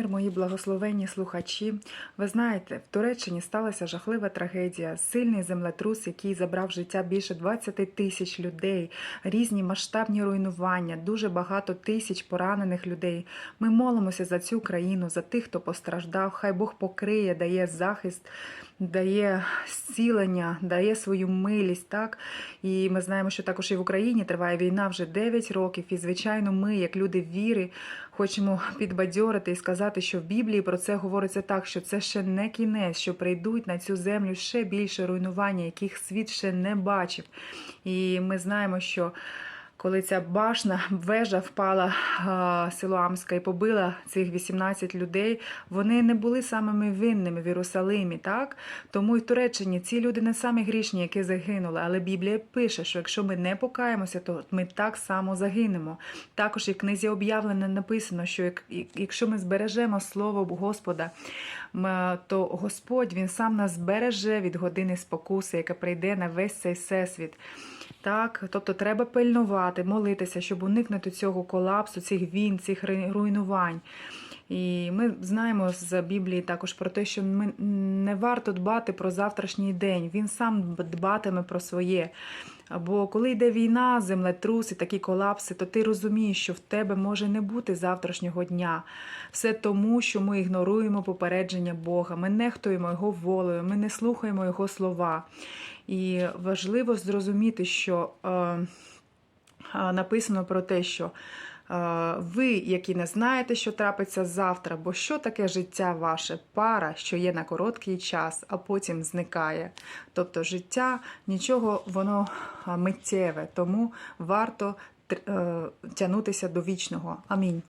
мир, мої благословенні слухачі. Ви знаєте, в Туреччині сталася жахлива трагедія, сильний землетрус, який забрав життя більше 20 тисяч людей, різні масштабні руйнування, дуже багато тисяч поранених людей. Ми молимося за цю країну, за тих, хто постраждав. Хай Бог покриє, дає захист, дає зцілення, дає свою милість. Так і ми знаємо, що також і в Україні триває війна вже 9 років. І звичайно, ми, як люди віри, хочемо підбадьорити і сказати, що в Біблії про це говориться так, що це ще не кінець, що прийдуть на цю землю ще більше руйнування, яких світ ще не бачив. І ми знаємо, що коли ця башна вежа впала а, Силуамська і побила цих 18 людей, вони не були самими винними в Єрусалимі, так? Тому в Туреччині ці люди не самі грішні, які загинули. Але Біблія пише, що якщо ми не покаємося, то ми так само загинемо. Також і в книзі об'явлено написано, що як- якщо ми збережемо слово Господа, то Господь він сам нас збереже від години спокуси, яка прийде на весь цей всесвіт. Так, тобто треба пильнувати, молитися, щоб уникнути цього колапсу, цих війн, цих руйнувань. І ми знаємо з Біблії також про те, що ми не варто дбати про завтрашній день. Він сам дбатиме про своє. Бо коли йде війна, землетрус і такі колапси, то ти розумієш, що в тебе може не бути завтрашнього дня. Все тому, що ми ігноруємо попередження Бога, ми нехтуємо Його волею, ми не слухаємо Його слова. І важливо зрозуміти, що е, написано про те, що е, ви, які не знаєте, що трапиться завтра, бо що таке життя ваше, пара, що є на короткий час, а потім зникає. Тобто життя нічого, воно миттєве, тому варто е, тягнутися до вічного. Амінь.